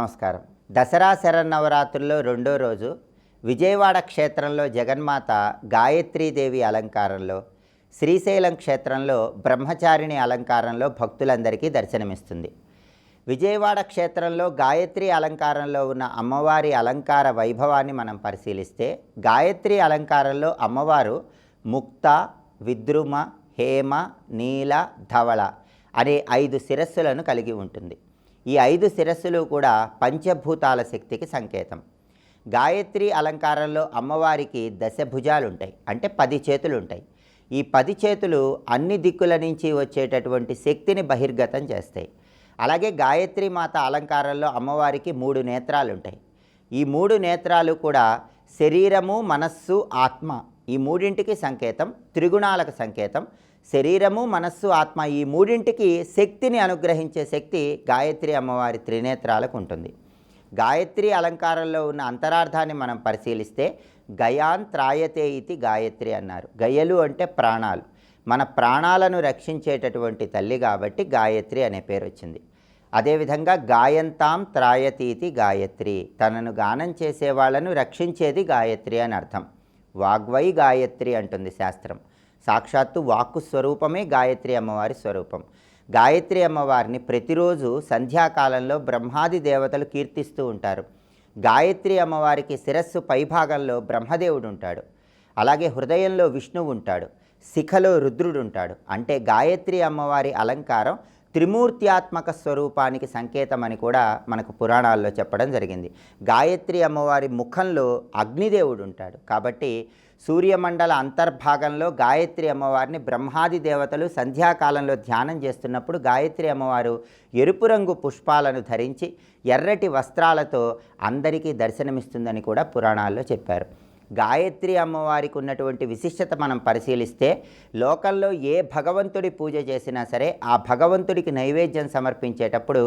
నమస్కారం. దసరా శరన్నవరాత్రుల్లో రెండో రోజు విజయవాడ క్షేత్రంలో జగన్మాత గాయత్రీదేవి అలంకారంలో శ్రీశైలం క్షేత్రంలో బ్రహ్మచారిణి అలంకారంలో భక్తులందరికీ దర్శనమిస్తుంది. విజయవాడ క్షేత్రంలో గాయత్రి అలంకారంలో ఉన్న అమ్మవారి అలంకార వైభవాన్ని మనం పరిశీలిస్తే గాయత్రి అలంకారంలో అమ్మవారు ముక్త విద్రుమ హేమ నీల ధవళ అనే ఐదు శిరస్సులను కలిగి ఉంటుంది. ఈ ఐదు శిరస్సులు కూడా పంచభూతాల శక్తికి సంకేతం. గాయత్రి అలంకారంలో అమ్మవారికి దశ భుజాలు ఉంటాయి అంటే పది చేతులు ఉంటాయి ఈ పది చేతులు అన్ని దిక్కుల నుంచి వచ్చేటటువంటి శక్తిని బహిర్గతం చేస్తాయి. అలాగే గాయత్రి మాత అలంకారంలో అమ్మవారికి మూడు నేత్రాలు ఉంటాయి ఈ మూడు నేత్రాలు కూడా శరీరము మనస్సు ఆత్మ ఈ మూడింటికి సంకేతం త్రిగుణాలకు సంకేతం శరీరము మనస్సు ఆత్మ ఈ మూడింటికి శక్తిని అనుగ్రహించే శక్తి గాయత్రి అమ్మవారి త్రినేత్రాలకు ఉంటుంది. గాయత్రి అలంకారంలో ఉన్న అంతరార్థాన్ని మనం పరిశీలిస్తే గయాన్ త్రాయతే ఇది గాయత్రి అన్నారు. గయలు అంటే ప్రాణాలు. మన ప్రాణాలను రక్షించేటటువంటి తల్లి కాబట్టి గాయత్రి అనే పేరు వచ్చింది. అదేవిధంగా గాయంతాం త్రాయతీతి గాయత్రి. తనను గానం చేసే వాళ్ళను రక్షించేది గాయత్రి అని అర్థం. వాగ్వై గాయత్రి అంటుంది శాస్త్రం. సాక్షాత్తు వాక్కు స్వరూపమే గాయత్రి అమ్మవారి స్వరూపం. గాయత్రి అమ్మవారిని ప్రతిరోజు సంధ్యాకాలంలో బ్రహ్మాది దేవతలు కీర్తిస్తూ ఉంటారు. గాయత్రి అమ్మవారికి శిరస్సు పైభాగంలో బ్రహ్మదేవుడు ఉంటాడు. అలాగే హృదయంలో విష్ణువు ఉంటాడు. శిఖలో రుద్రుడు ఉంటాడు. అంటే గాయత్రి అమ్మవారి అలంకారం త్రిమూర్త్యాత్మక స్వరూపానికి సంకేతమని కూడా మనకు పురాణాల్లో చెప్పడం జరిగింది. గాయత్రి అమ్మవారి ముఖంలో అగ్నిదేవుడు ఉంటాడు. కాబట్టి సూర్యమండల అంతర్భాగంలో గాయత్రి అమ్మవారిని బ్రహ్మాది దేవతలు సంధ్యాకాలంలో ధ్యానం చేస్తున్నప్పుడు గాయత్రి అమ్మవారు ఎరుపు రంగు పుష్పాలను ధరించి ఎర్రటి వస్త్రాలతో అందరికీ దర్శనమిస్తుందని కూడా పురాణాల్లో చెప్పారు. గాయత్రి అమ్మవారికి ఉన్నటువంటి విశిష్టత మనం పరిశీలిస్తే లోకంలో ఏ భగవంతుడి పూజ చేసినా సరే ఆ భగవంతుడికి నైవేద్యం సమర్పించేటప్పుడు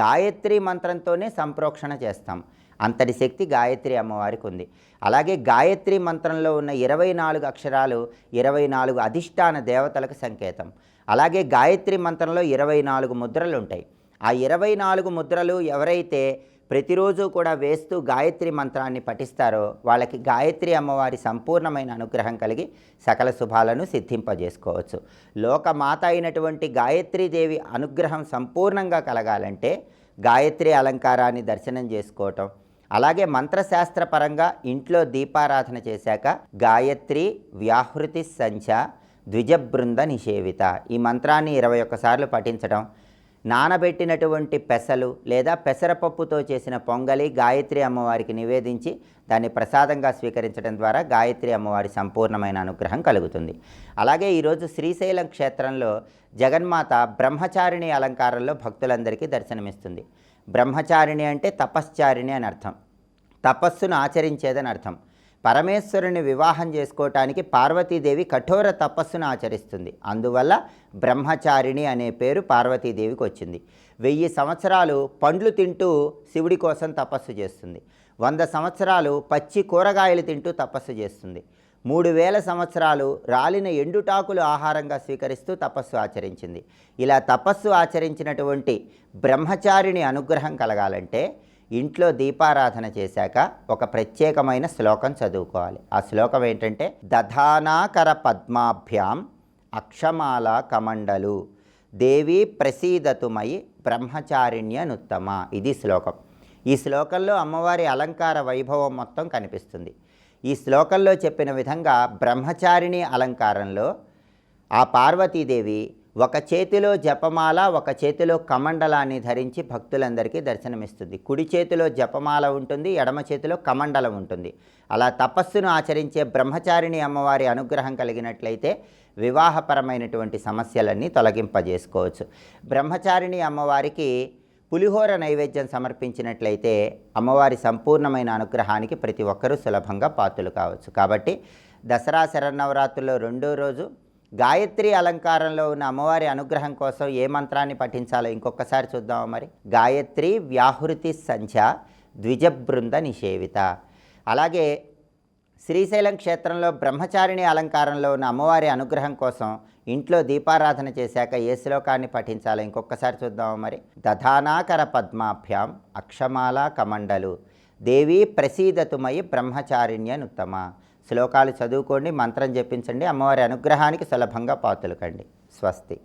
గాయత్రి మంత్రంతోనే సంప్రోక్షణ చేస్తాం. అంతటి శక్తి గాయత్రి అమ్మవారికి ఉంది. అలాగే గాయత్రి మంత్రంలో ఉన్న ఇరవై నాలుగు అక్షరాలు ఇరవై నాలుగు అధిష్టాన దేవతలకు సంకేతం. అలాగే గాయత్రి మంత్రంలో ఇరవై నాలుగు ముద్రలు ఉంటాయి ఆ ఇరవై నాలుగు ముద్రలు ఎవరైతే ప్రతిరోజు కూడా వేస్తూ గాయత్రి మంత్రాన్ని పఠిస్తారో వాళ్ళకి గాయత్రి అమ్మవారి సంపూర్ణమైన అనుగ్రహం కలిగి సకల శుభాలను సిద్ధింపజేసుకోవచ్చు. లోకమాత అయినటువంటి గాయత్రీదేవి అనుగ్రహం సంపూర్ణంగా కలగాలంటే గాయత్రి అలంకారాన్ని దర్శనం చేసుకోవటం అలాగే మంత్రశాస్త్రపరంగా ఇంట్లో దీపారాధన చేశాక గాయత్రి వ్యాహృతి సంచ ద్విజబృంద నిషేవిత. ఈ మంత్రాన్ని ఇరవై ఒక్కసార్లు పఠించడం నానబెట్టినటువంటి పెసలు లేదా పెసరపప్పుతో చేసిన పొంగలి గాయత్రి అమ్మవారికి నివేదించి దాన్ని ప్రసాదంగా స్వీకరించడం ద్వారా గాయత్రి అమ్మవారి సంపూర్ణమైన అనుగ్రహం కలుగుతుంది. అలాగే ఈరోజు శ్రీశైలం క్షేత్రంలో జగన్మాత బ్రహ్మచారిణి అలంకారంలో భక్తులందరికీ దర్శనమిస్తుంది. బ్రహ్మచారిణి అంటే తపశ్చారిణి అని అర్థం. తపస్సును ఆచరించేదని అర్థం. పరమేశ్వరుని వివాహం చేసుకోవటానికి పార్వతీదేవి కఠోర తపస్సును ఆచరిస్తుంది. అందువల్ల బ్రహ్మచారిణి అనే పేరు పార్వతీదేవికి వచ్చింది. వెయ్యి సంవత్సరాలు పండ్లు తింటూ శివుడి కోసం తపస్సు చేస్తుంది. వంద సంవత్సరాలు పచ్చి కూరగాయలు తింటూ తపస్సు చేస్తుంది. మూడు వేల సంవత్సరాలు రాలిన ఎండుటాకులు ఆహారంగా స్వీకరిస్తూ తపస్సు ఆచరించింది. ఇలా తపస్సు ఆచరించినటువంటి బ్రహ్మచారిని అనుగ్రహం కలగాలంటే ఇంట్లో దీపారాధన చేశాక ఒక ప్రత్యేకమైన శ్లోకం చదువుకోవాలి. ఆ శ్లోకం ఏంటంటే దధానాకర పద్మాభ్యాం అక్షమాల కమండలు దేవి ప్రసీదతుమయి బ్రహ్మచారిణ్యనుత్తమ ఇది శ్లోకం. ఈ శ్లోకంలో అమ్మవారి అలంకార వైభవం మొత్తం కనిపిస్తుంది. ఈ శ్లోకంలో చెప్పిన విధంగా బ్రహ్మచారిణి అలంకారంలో ఆ పార్వతీదేవి ఒక చేతిలో జపమాల ఒక చేతిలో కమండలాన్ని ధరించి భక్తులందరికీ దర్శనమిస్తుంది. కుడి చేతిలో జపమాల ఉంటుంది ఎడమ చేతిలో కమండలం ఉంటుంది. అలా తపస్సును ఆచరించే బ్రహ్మచారిణి అమ్మవారి అనుగ్రహం కలిగినట్లయితే వివాహపరమైనటువంటి సమస్యలన్నీ తొలగింపజేసుకోవచ్చు. బ్రహ్మచారిణి అమ్మవారికి పులిహోర నైవేద్యం సమర్పించినట్లయితే అమ్మవారి సంపూర్ణమైన అనుగ్రహానికి ప్రతి ఒక్కరూ సులభంగా పాత్రలు కావచ్చు. కాబట్టి దసరా శరన్నవరాత్రుల్లో రెండో రోజు గాయత్రి అలంకారంలో ఉన్న అమ్మవారి అనుగ్రహం కోసం ఏ మంత్రాన్ని పఠించాలో ఇంకొకసారి చూద్దామా మరి? గాయత్రి వ్యాహృతి సంధ్య ద్విజబృంద నిషేవిత. అలాగే శ్రీశైలం క్షేత్రంలో బ్రహ్మచారిణి అలంకారంలో ఉన్న అమ్మవారి అనుగ్రహం కోసం ఇంట్లో దీపారాధన చేశాక ఏ శ్లోకాన్ని పఠించాలో ఇంకొకసారి చూద్దాము మరి? దధానాకర పద్మాభ్యాం అక్షమాల కమండలు. దేవి ప్రసీదతుమయి బ్రహ్మచారిణ్యనుత్తమ. శ్లోకాలు చదువుకోండి మంత్రం జపించండి అమ్మవారి అనుగ్రహానికి సులభంగా పాతులకండి. స్వస్తి.